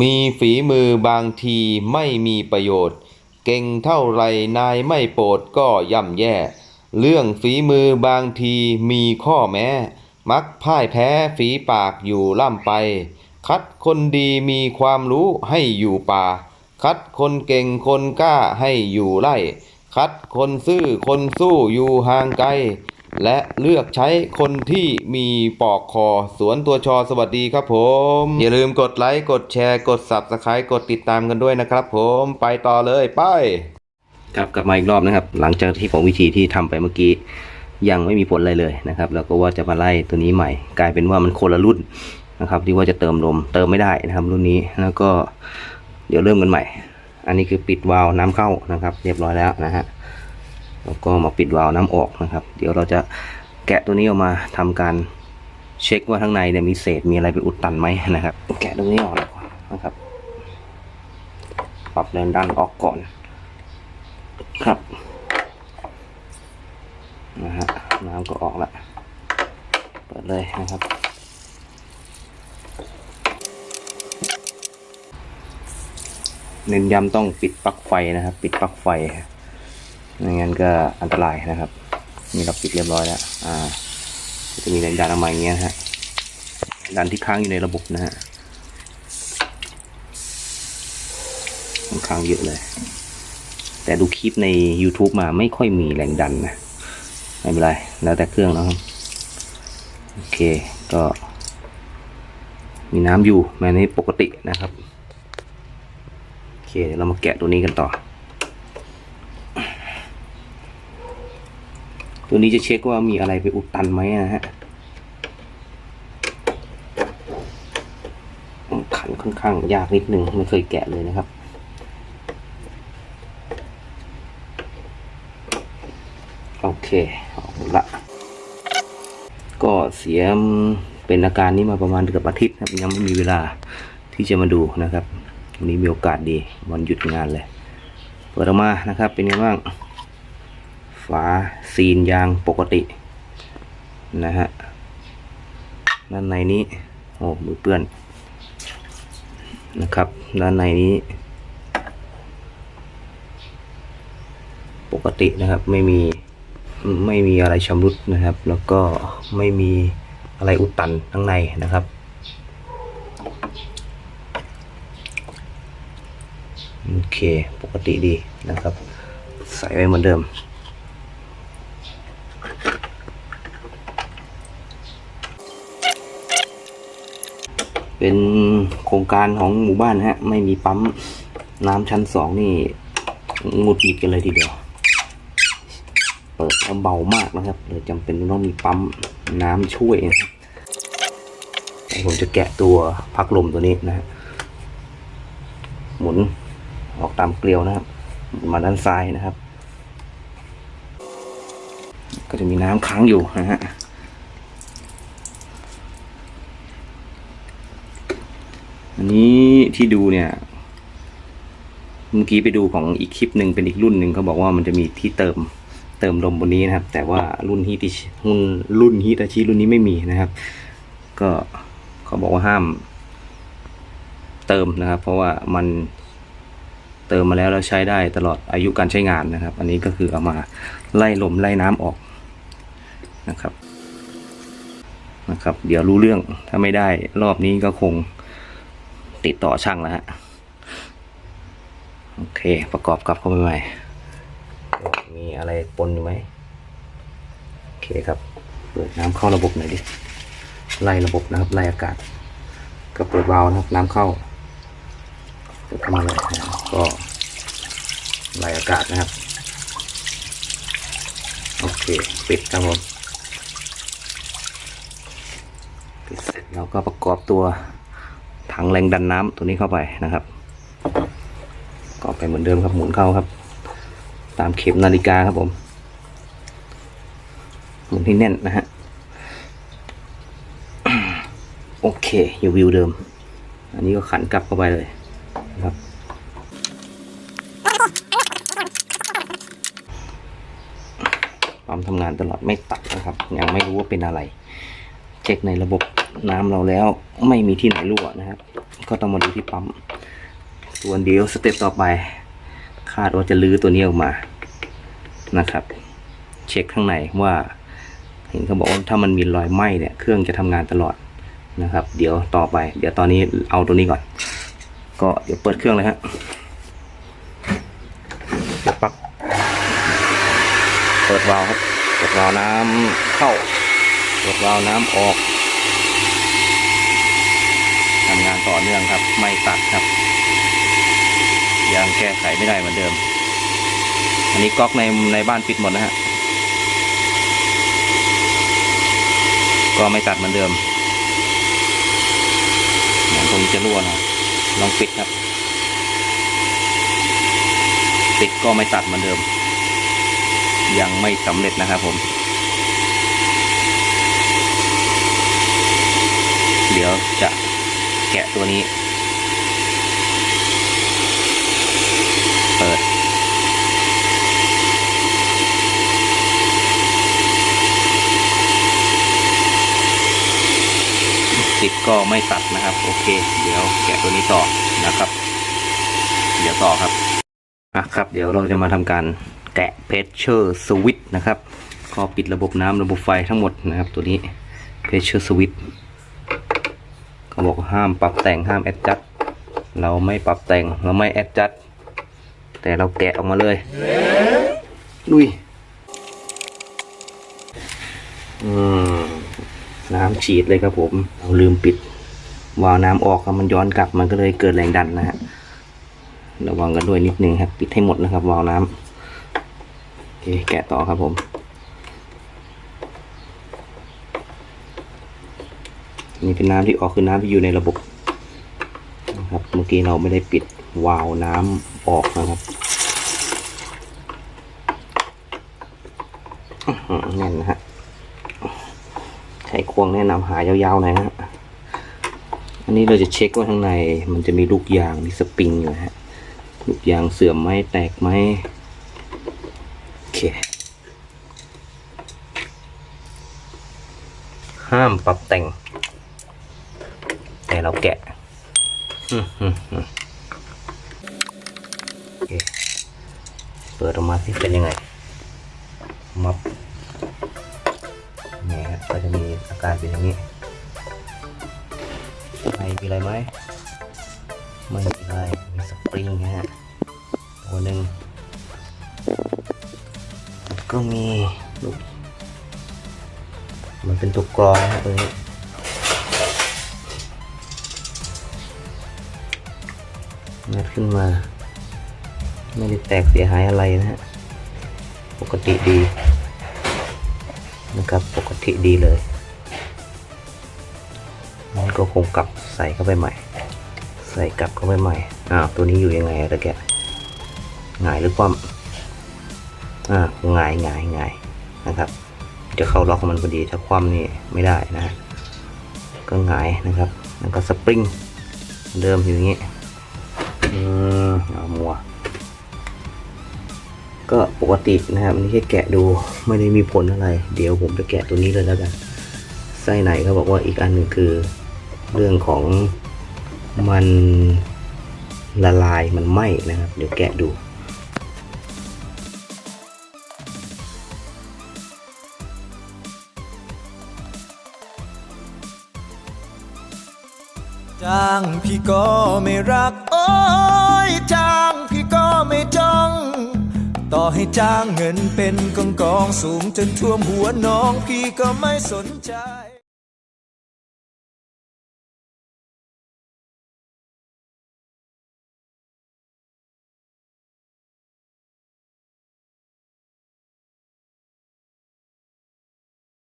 มีฝีมือบางทีไม่มีประโยชน์ เก่งเท่าไรนายไม่โปรดก็ย่ำแย่ เรื่องฝีมือบางทีมีข้อแม้ มักพ่ายแพ้ฝีปากอยู่ล่ำไป คัดคนดีมีความรู้ให้อยู่ป่า คัดคนเก่งคนกล้าให้อยู่ไร่ คัดคนซื่อคนสู้อยู่ห่างไกล และเลือกใช้คนที่มีปอกคอสวนตัวชอสวัสดีครับผม อย่าลืมกดไลค์ กดแชร์ กด Subscribe กดติดตามกันด้วยนะครับผมไปต่อเลยไป ครับกลับมาอีกรอบนะครับ หลังจากที่ผมวิธีที่ทำไปเมื่อกี้ ยังไม่มีผลอะไรเลยนะครับ แล้วก็ว่าจะมาไล่ตัวนี้ใหม่ กลายเป็นว่ามันคนละรุ่นนะครับ ที่ว่าจะเติมลมเติมไม่ได้นะครับ รุ่นนี้แล้วก็เดี๋ยวเริ่มกันใหม่ อันนี้คือปิดวาล์วน้ำเข้านะครับ เรียบร้อยแล้วนะฮะ แล้วก็มาปิดวาล์วน้ำออกนะครับ เดี๋ยวเราจะแกะตัวนี้ออกมาทำการเช็คว่าข้างในเนี่ยมีเศษมีอะไรไปอุดตันไหมนะครับ แกะตรงนี้ออกนะครับ ปรับแรงดันออกก่อนครับนะฮะน้ำก็ออกล้วเปิดเลยนะครับ เน้นย้ำต้องปิดปลั๊กไฟนะครับ ปิดปลั๊กไฟ ไม่งั้นก็อันตรายนะครับ นี่เราปิดเรียบร้อยแล้ว อ่า จะมีแรงดันออกมาอย่างเงี้ยฮะ ดันที่ค้างอยู่ในระบบนะฮะค่อนข้างเยอะเลย แต่ดูคลิปใน YouTube มาไม่ค่อยมีแรงดันนะ ไม่เป็นไร แล้วแต่เครื่องนะครับ โอเค ก็ มีน้ำอยู่แม้นี้ปกตินะครับ โอเคเดี๋ยวเรามาแกะตัวนี้กันต่อ ตัวนี้จะเช็คว่ามีอะไรไปอุดตันไหมนะฮะขันค่อนข้างยากนิดนึงไม่เคยแกะเลยนะครับโอเคออกหมดละ ก็เสียเป็นอาการนี้มาประมาณเกือบอาทิตย์นะครับยังไม่มีเวลาที่จะมาดูนะครับวันนี้มีโอกาสดีวันหยุดงานเลย เปิดออกมานะครับเป็นยังไงบ้าง ฝาซีนยางปกตินะฮะด้านในนี้โอ้มือเปื้อนนะครับ ด้านในนี้ ปกตินะครับไม่มีไม่มีอะไรชำรุดนะครับ แล้วก็ไม่มีอะไรอุดตันข้างในนะครับโอเค ปกติดีนะครับ ใส่ไว้เหมือนเดิม เป็นโครงการของหมู่บ้านฮะ ไม่มีปั๊มน้ำชั้นสองนี่งุดหงิดกันเลยทีเดียว เปิดล้วเบามากนะครับเลยจำเป็นต้องมีปั๊มน้ำช่วยนะครับผมจะแกะตัวพักลมตัวนี้นะฮะหมุนออกตามเกลียวนะครับ มาด้านซ้ายนะครับ ก็จะมีน้ำค้างอยู่นะฮะ นี้ที่ดูเนี่ย เมื่อกี้ไปดูของอีกคลิปหนึ่งเป็นอีกรุ่นหนึ่งเขาบอกว่ามันจะมีที่เติมเติมลมบนนี้นะครับ แต่ว่ารุ่นฮิติรุ่นรุ่นฮิตาชิรุ่นนี้ไม่มีนะครับ ก็เขาบอกว่าห้าม เติมนะครับ เพราะว่ามันเติมมาแล้วแล้วใช้ได้ตลอดอายุการใช้งานนะครับ อันนี้ก็คือเอามาไล่ลมไล่น้ำออกนะครับนะครับ เดี๋ยวรู้เรื่องถ้าไม่ได้รอบนี้ก็คง ติดต่อช่างแล้วฮะโอเค ประกอบกลับเข้าไปใหม่ มีอะไรปนอยู่ไหมโอเคครับ เปิดน้ำเข้าระบบหน่อยดิไล่ระบบนะครับไล่อากาศ ก็เปิดวาล์วนะครับน้ำเข้าเปิดเข้ามาเลยนะก็ไล่อากาศนะครับ โอเค ปิดครับผมปิดเสร็จเราก็ประกอบตัว ถังแรงดันน้ำตัวนี้เข้าไปนะครับก็ไปเหมือนเดิมครับหมุนเข้าครับ ตามเข็มนาฬิกาครับผมหมุนให้แน่นนะฮะโอเคอยู่วิวเดิม อันนี้ก็ขันกลับเข้าไปเลยนะครับ ปั๊มทำงานตลอดไม่ตัดนะครับ ยังไม่รู้ว่าเป็นอะไร เช็คในระบบ น้ำเราแล้วไม่มีที่ไหนรั่วนะครับ ก็ต้องมาดูที่ปั๊มส่วนเดียวสเต็ปต่อไป คาดว่าจะลื้อตัวนี้ออกมานะครับ เช็คข้างในว่า เห็นเขาบอกว่าถ้ามันมีรอยไหม้เนี่ยเครื่องจะทำงานตลอดนะครับ เดี๋ยวต่อไป เดี๋ยวตอนนี้เอาตัวนี้ก่อน ก็เดี๋ยวเปิดเครื่องเลยฮะเดี๋ยวปลักเปิดวาล์วครับเปิดวาล์วน้ำเข้าเปิดวาล์วน้ำออก ทำงานต่อเนื่องครับ ไม่ตัดครับ ยังแก้ไขไม่ได้เหมือนเดิม อันนี้ก๊อกในในบ้านปิดหมดนะฮะก็ไม่ตัดเหมือนเดิมอย่างตรงนี้จะรั่วนะลองปิดครับ ปิดก็ไม่ตัดเหมือนเดิม ยังไม่สำเร็จนะครับผม เดี๋ยวจะ แกะตัวนี้ เปิด ติดก็ไม่ตัดนะครับ โอเค เดี๋ยวแกะตัวนี้ต่อนะครับ เดี๋ยวต่อครับอะครับ เดี๋ยวเราจะมาทำการแกะเพชเชอร์สวิตนะครับ ก็ปิดระบบน้ำระบบไฟทั้งหมดนะครับ ตัวนี้เพชเชอร์สวิต บอกห้ามปรับแต่งห้ามแอดจัด เราไม่ปรับแต่งเราไม่แอดจัด แต่เราแกะออกมาเลยลุยน้ำฉีดเลยครับผม เราลืมปิด วาล์วน้ำออกครับมันย้อนกลับมันก็เลยเกิดแรงดันนะฮะระวังกันด้วยนิดนึงครับ ปิดให้หมดนะครับ วาล์วน้ำโอเคแกะต่อครับผม นี่เป็นน้ำที่ออกคือน้ำที่อยู่ในระบบนะครับ เมื่อกี้เราไม่ได้ปิดวาล์วน้ำออกนะครับแน่นนะฮะไขควงแนะนำหายาวๆหน่อยนะฮะอันนี้เราจะเช็คว่าข้างในมันจะมีลูกยางมีสปริงอยู่ฮะลูกยางเสื่อมไหมแตกไหมโอเคห้ามปรับแต่ง แต่เราแกะเปิดออกมาที่เป็นยังไง มับเนี่ยฮะก็จะมีอาการเป็นอย่างนี้ไม่มีอะไรไหมไม่มีอะไร มีสปริงนะฮะตัวหนึ่งก็มีลูกมันเป็นตัวกรองนะฮะตัวนี้ งัดขึ้นมา ไม่ได้แตกเสียหายอะไรนะฮะ ปกติดี นะครับ ปกติดีเลยมันก็คงกลับใส่เข้าไปใหม่ ใส่กลับเข้าไปใหม่ อ้าว ตัวนี้อยู่ยังไงตะแกะหงายหรือคว่ำอ่าหงายหงายหงายนะครับ จะเข้าล็อกมันพอดี ถ้าคว่ำนี่ไม่ได้นะฮะก็หงายนะครับ แล้วก็สปริง เดิมอยู่อย่างนี้ ก็ปกตินะครับอันนี้แค่แกะดูไม่ได้มีผลอะไร เดี๋ยวผมจะแกะตัวนี้เลยแล้วกันไส้ในเขาบอกว่าอีกอันหนึ่งคือ เรื่องของมันละลายมันไหม้นะครับ เดี๋ยวแกะดูจ้างพี่ก็ไม่รัก โอ้ยจ้าง ให้จ้างเงินเป็นกองกองสูงจนท่วมหัวน้องพี่ก็ไม่สนใจ